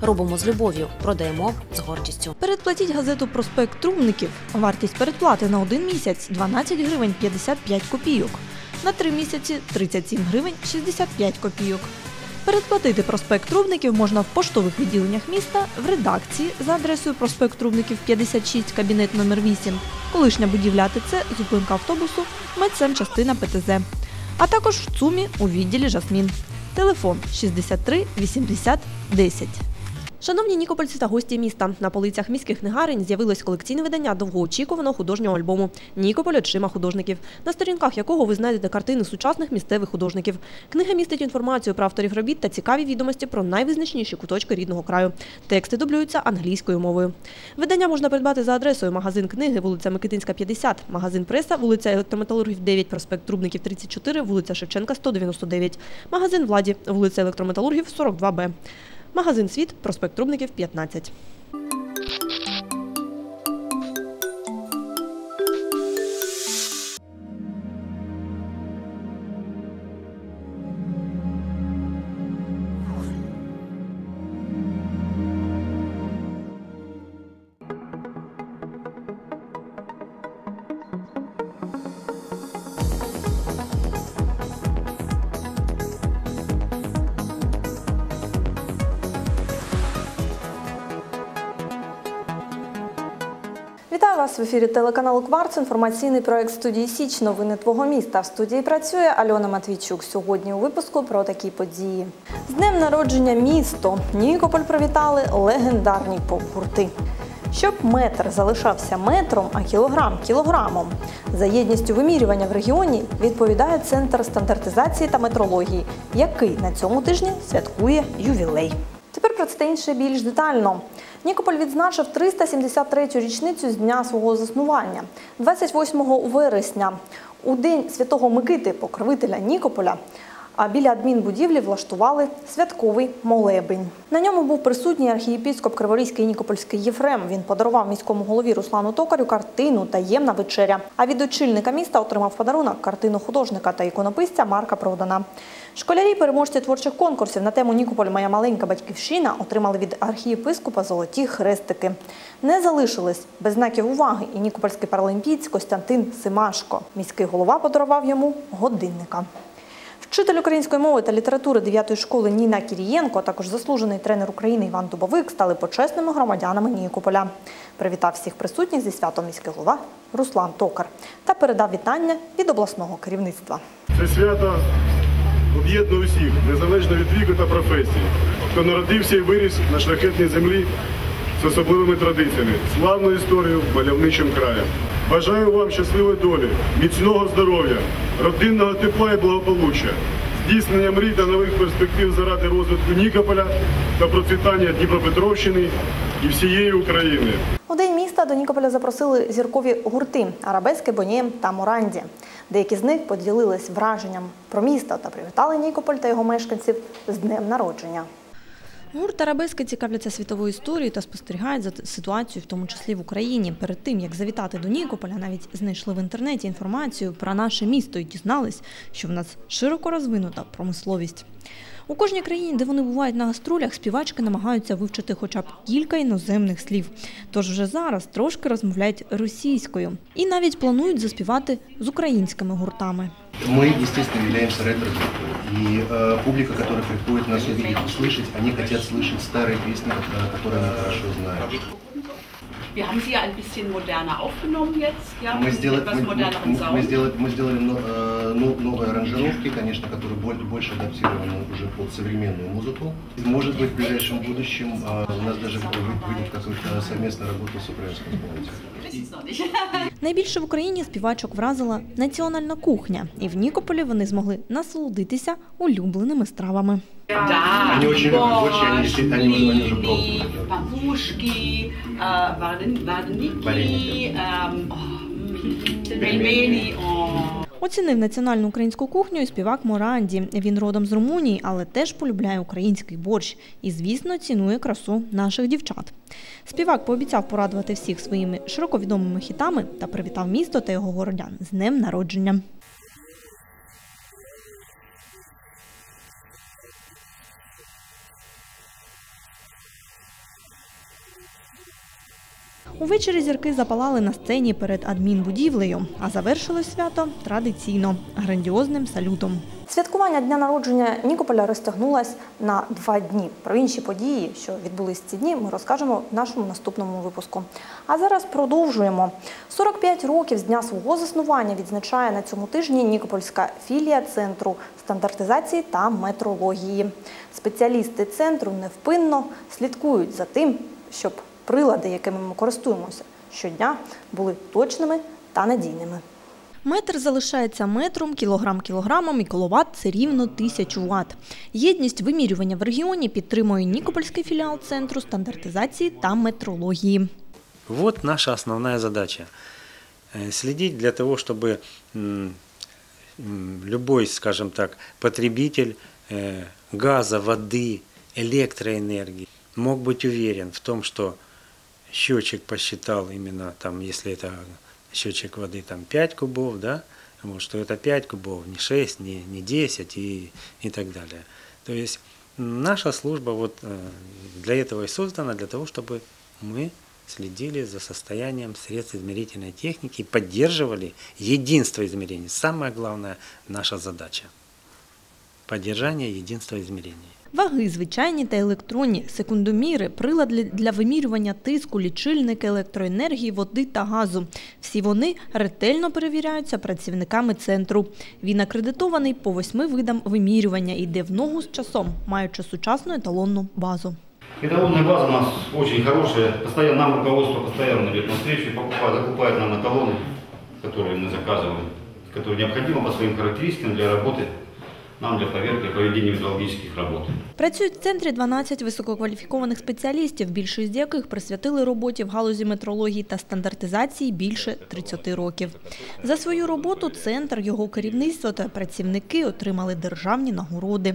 Робимо з любов'ю, продаємо з гордістю. Передплатіть газету Проспект Трубників. Вартість передплати на один місяць 12 гривень 55 копійок. На три місяці 37 гривень 65 копійок. Передплатити проспект Трубників можна в поштових відділеннях міста, в редакції за адресою проспект Трубників 56, кабінет номер 8, колишня будівля АТЦ, зупинка автобусу, медсемчастина ПТЗ. А також в ЦУМі у відділі Жасмін. Телефон 63 80 10. Шановні нікопольці та гості міста, на полицях міських книгарень з'явилось колекційне видання довгоочікуваного художнього альбому Нікополь очима художників, на сторінках якого ви знайдете картини сучасних місцевих художників. Книга містить інформацію про авторів робіт та цікаві відомості про найвизначніші куточки рідного краю. Тексти дублюються англійською мовою. Видання можна придбати за адресою магазин книги, вулиця Микитинська, 50, магазин преса, вулиця Електрометалургів 9, проспект Трубників 34, вулиця Шевченка, 199, магазин владі, вулиця Електрометалургів 42Б. Магазин Світ, проспект Трубників, 15. Вітаю вас в ефірі телеканалу Кварц. Інформаційний проект студії Січ. Новини твого міста. В студії працює Альона Матвійчук. Сьогодні у випуску про такі події. З днем народження місто Нікополь привітали легендарні поп-гурти. Щоб метр залишався метром, а кілограм кілограмом. За єдністю вимірювання в регіоні відповідає Центр стандартизації та метрології, який на цьому тижні святкує ювілей. Тепер про це інше більш детально. Нікополь відзначив 373-ю річницю з дня свого заснування. 28 вересня, у день святого Микити, покровителя Нікополя, а біля адмінбудівлі влаштували святковий молебень. На ньому був присутній архієпископ Криворізький Нікопольський Єфрем. Він подарував міському голові Руслану Токарю картину Таємна вечеря. А від очільника міста отримав подарунок картину художника та іконописця Марка Продана. Школярі, переможці творчих конкурсів на тему Нікополь Моя маленька батьківщина отримали від архієпископа золоті хрестики. Не залишились без знаків уваги і нікопольський паралімпієць Костянтин Симашко. Міський голова подарував йому годинника. Вчитель української мови та літератури 9-ї школи Ніна Кірієнко, а також заслужений тренер України Іван Дубовик стали почесними громадянами Нікополя. Привітав всіх присутніх зі святом міський голова Руслан Токар та передав вітання від обласного керівництва. Це свято об'єднує усіх, незалежно від віку та професії, хто народився і виріс на шляхетній землі з особливими традиціями, славну історію мальовничим краєм. Бажаю вам щасливої долі, міцного здоров'я, родинного тепла і благополуччя, здійснення мрій та нових перспектив заради розвитку Нікополя та процвітання Дніпропетровщини і всієї України. У день міста до Нікополя запросили зіркові гурти Арабески, Бонієм та Моранді. Деякі з них поділились враженням про місто та привітали Нікополь та його мешканців з днем народження. Гурт Арабески цікавляться світовою історією та спостерігають за ситуацією, в тому числі в Україні. Перед тим як завітати до Нікополя, навіть знайшли в інтернеті інформацію про наше місто і дізнались, що в нас широко розвинута промисловість. У кожній країні, де вони бувають на гастролях, співачки намагаються вивчити хоча б кілька іноземних слів. Тож вже зараз трошки розмовляють російською і навіть планують заспівати з українськими гуртами. Мы, естественно, являемся ретро-группой. И э, публика, которая приходит нас увидеть, услышать, они хотят слышать старые песни, э, которые они хорошо знают. Wir haben sie ja ein bisschen moderner aufgenommen jetzt, ja, Мы mit сделали, etwas мы, moderneren мы- мы Sound. сделали, мы сделали но- э, ну- новые аранжировки, конечно, которые боль- больше адаптированы уже под современную музыку. Может быть, в ближайшем будущем э, у нас даже вы- выйдет какая-то совместная работа с украинским исполнителем. Das ist noch nicht. Найбільше в Україні співачок вразила національна кухня, і в Нікополі вони змогли насолодитися улюбленими стравами. Da, Они очень любят борщ, и они действительно- они уже- они уже Borscht, пробовали, да. Варен- вареники, эм, о, м, пельмени, о. Оцінив національну українську кухню і співак Моранді. Він родом з Румунії, але теж полюбляє український борщ і, звісно, цінує красу наших дівчат. Співак пообіцяв порадувати всіх своїми широковідомими хітами та привітав місто та його городян з днем народження. Увечері зірки запалали на сцені перед адмінбудівлею, а завершилось свято традиційно грандіозним салютом. Святкування дня народження Нікополя розтягнулось на два дні. Про інші події, що відбулись ці дні, ми розкажемо в нашому наступному випуску. А зараз продовжуємо. 45 років з дня свого заснування відзначає на цьому тижні Нікопольська філія центру стандартизації та метрології. Спеціалісти центру невпинно слідкують за тим, щоб прилади, якими ми користуємося щодня, були точними та надійними. Метр залишається метром, кілограм кілограмом і кіловат – це рівно тисячу ватт. Єдність вимірювання в регіоні підтримує Нікопольський філіал Центру стандартизації та метрології. Вот наша основная задача. Э, Следить для того, чтобы м, м, любой, скажем так, потребитель э, газа, воды, электроэнергии мог быть уверен в том, что Счетчик посчитал именно там, если это счетчик воды там 5 кубов, да, вот, что это 5 кубов, не 6, не, не 10 и, и так далее. То есть наша служба вот э, для этого и создана, для того, чтобы мы следили за состоянием средств измерительной техники и поддерживали единство измерений. Самая главная наша задача – поддержание единства измерений. Ваги звичайні та електронні, секундоміри, прилади для вимірювання тиску, лічильники електроенергії, води та газу. Всі вони ретельно перевіряються працівниками центру. Він акредитований по восьми видам вимірювання і йде в ногу з часом, маючи сучасну еталонну базу. Эталонная база у нас очень хорошая. Постоянно, нам руководство постоянно идет навстречу, покупает, закупает нам эталоны, которые мы заказываем, которые необходимы по своим характеристикам для работы, нам для проверки и проведения метрологических работ. Працюють в центрі 12 висококваліфікованих спеціалістів, більшість з яких присвятили роботі в галузі метрології та стандартизації більше 30 років. За свою роботу центр, його керівництво та працівники отримали державні нагороди.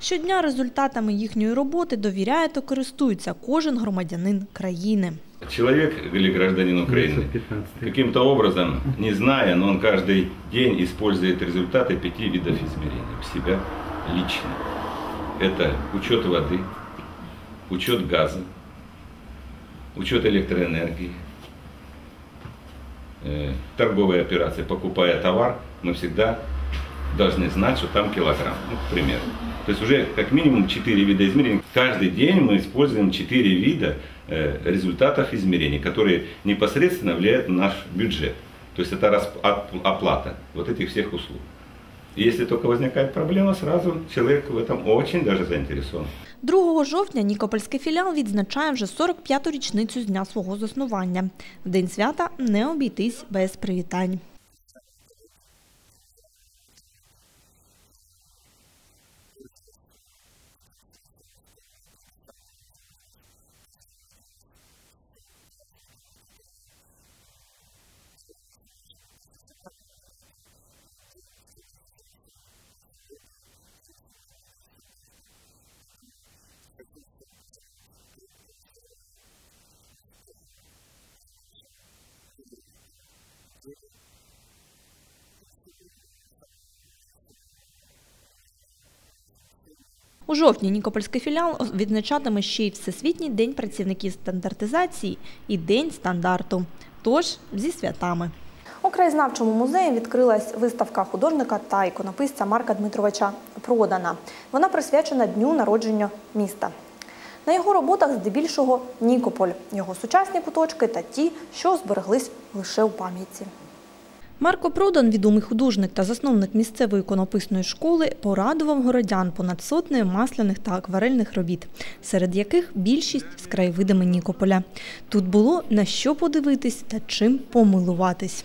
Щодня результатами їхньої роботи довіряє та користується кожен громадянин країни. Человек или гражданин Украины каким-то образом, не зная, но он каждый день использует результаты пяти видов измерений у себя лично. Это учет воды, учет газа, учет электроэнергии, э, торговые операции. Покупая товар, мы всегда должны знать, что там килограмм, ну, к примеру. То есть уже как минимум 4 вида измерений. Каждый день мы используем 4 вида результатов измерений, которые непосредственно влияют на наш бюджет. То есть это расп- оп- оплата вот этих всех услуг. И если только возникает проблема, сразу человек в этом очень даже заинтересован. 2 жовтня Нікопольський філіал відзначає вже 45-ту річницю з дня свого заснування. В день свята не обійтись без привітань. У жовтні Нікопольський філіал відзначатиме ще й Всесвітній день працівників стандартизації і День стандарту. Тож зі святами. У краєзнавчому музеї відкрилась виставка художника та іконописця Марка Дмитровича Продана. Вона присвячена дню народження міста. На його роботах здебільшого Нікополь, його сучасні куточки та ті, що збереглись лише у пам'яті. Марко Продан, відомий художник та засновник місцевої іконописної школи, порадував городян понад сотнею масляних та акварельних робіт, серед яких більшість з краєвидами Нікополя. Тут було на що подивитись та чим помилуватись.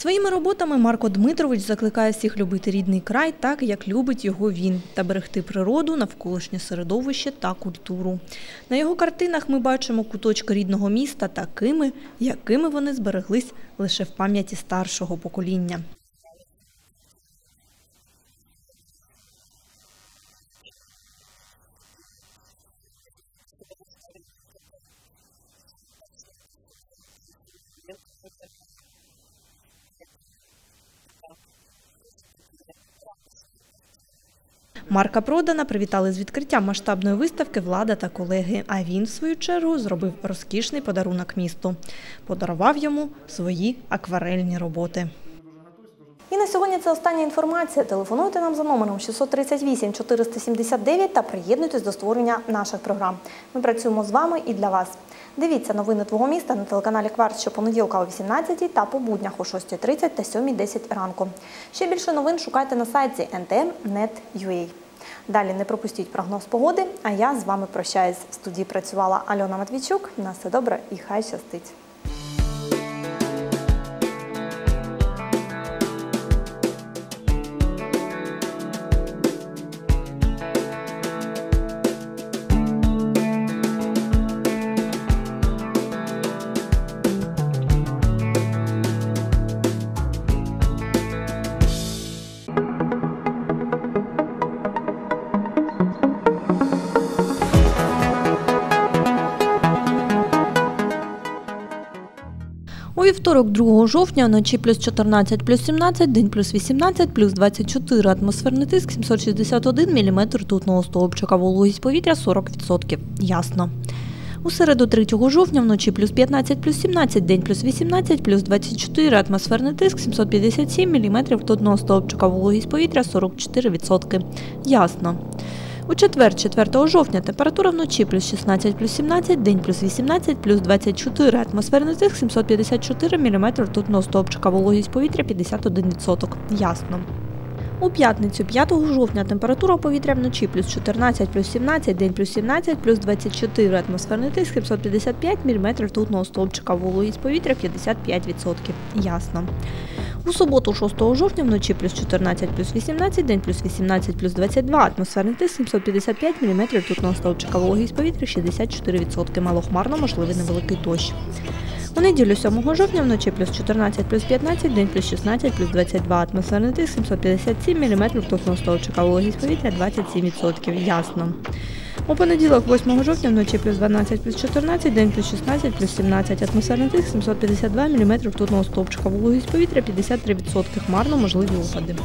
Своїми роботами Марко Дмитрович закликає всіх любити рідний край так, як любить його він, та берегти природу, навколишнє середовище та культуру. На його картинах ми бачимо куточки рідного міста такими, якими вони збереглись лише в пам'яті старшого покоління. Марка Продана привітали з відкриттям масштабної виставки влада та колеги. А він, в свою чергу, зробив розкішний подарунок місту. Подарував йому свої акварельні роботи. І на сьогодні це остання інформація. Телефонуйте нам за номером 638 479 та приєднуйтесь до створення наших програм. Ми працюємо з вами і для вас. Дивіться новини твого міста на телеканалі Кварц щопонеділка о 18 та по буднях о 6.30 та 7.10 ранку. Ще більше новин шукайте на сайті ntm.net.ua. Далі не пропустіть прогноз погоди, а я з вами прощаюсь. В студії працювала Альона Матвійчук. На все добре і хай щастить. У вівторок 2 жовтня вночі плюс 14, плюс 17, день плюс 18, плюс 24, атмосферний тиск 761 мм ртутного стовпчика, вологість повітря 40%. Ясно. У середу 3 жовтня вночі плюс 15, плюс 17, день плюс 18, плюс 24, атмосферний тиск 757 мм ртутного стовпчика, вологість повітря 44%. Ясно. У четвер, 4 жовтня, температура вночі плюс 16, плюс 17, день плюс 18, плюс 24, атмосферний тиск 754 мм ртутного стовпчика, вологість повітря 51%. Ясно. У п'ятницю 5 жовтня температура повітря вночі плюс 14, плюс 17, день плюс 17, плюс 24, атмосферний тиск 755 мм ртутного стовпчика, вологість повітря 55%. Ясно. У суботу 6 жовтня вночі плюс 14, плюс 18, день плюс 18, плюс 22, атмосферний тиск 755 мм ртутного стовпчика, вологість повітря 64%, малохмарно, можливий невеликий дощ. У неділю 7 жовтня вночі плюс 14, плюс 15, день плюс 16, плюс 22, атмосферний тиск 757 мм ртутного стовпчика, вологість повітря 27%. Ясно. У понеділок 8 жовтня вночі плюс 12, плюс 14, день плюс 16, плюс 17, атмосферний тиск 752 мм ртутного стовпчика, вологість повітря 53%, хмарно можливі опади.